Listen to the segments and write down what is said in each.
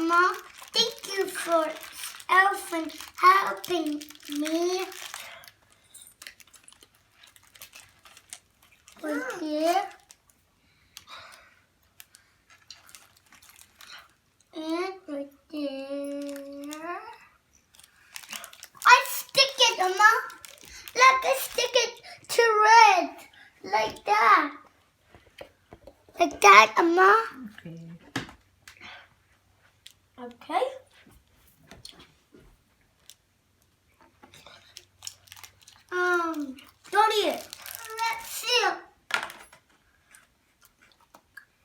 Mama, thank you for Elfin helping me. Right here. And right oh. there. I stick it, Mama. Let me stick it to red. Like that. Like that, Mama. Okay. Um, don't eat it. Let's see it.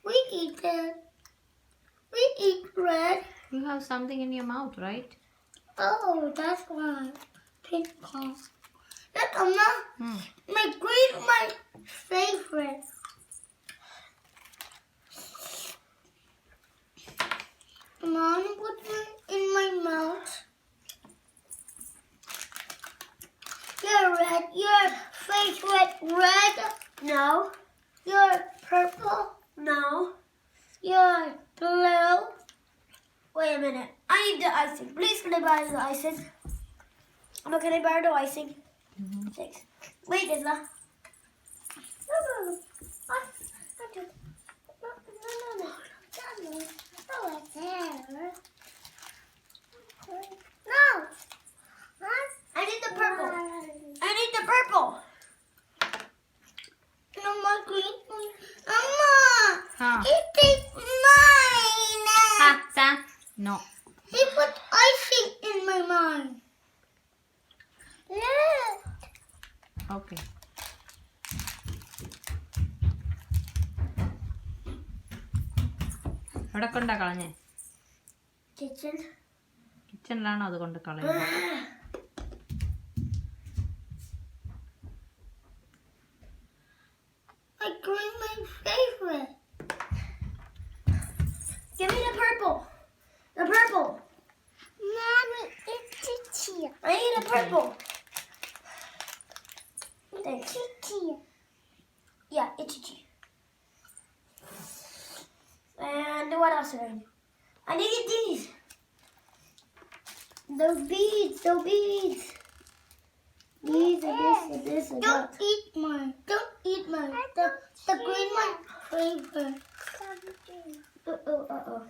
We eat it. We eat red. You have something in your mouth, right? Oh, that's why. Pink color. Look, Mama. Hmm. My green, my favorite. Mom, put it in my mouth. Your red, your favorite red. No. Your purple. No. Your blue. Wait a minute. I need the icing. Please can I buy the icing? No, can I borrow the icing? Mhm. Thanks. Wait, Isla. No, no, no. I, I do. No, no, no, no. No, put think in my mind. Look. Okay. എവിടെ കൊണ്ടാ കളഞ്ഞേ Kitchen. കിച്ചണിലാണോ അത് കൊണ്ട് കളയുന്നത് purple. Thanks. Itchy. Yeah, it's itchy. And what else do I need? I need these. Those beads, those beads. These and this and this and Don't eat mine. Don't eat mine. The, the green one. Uh oh, uh oh.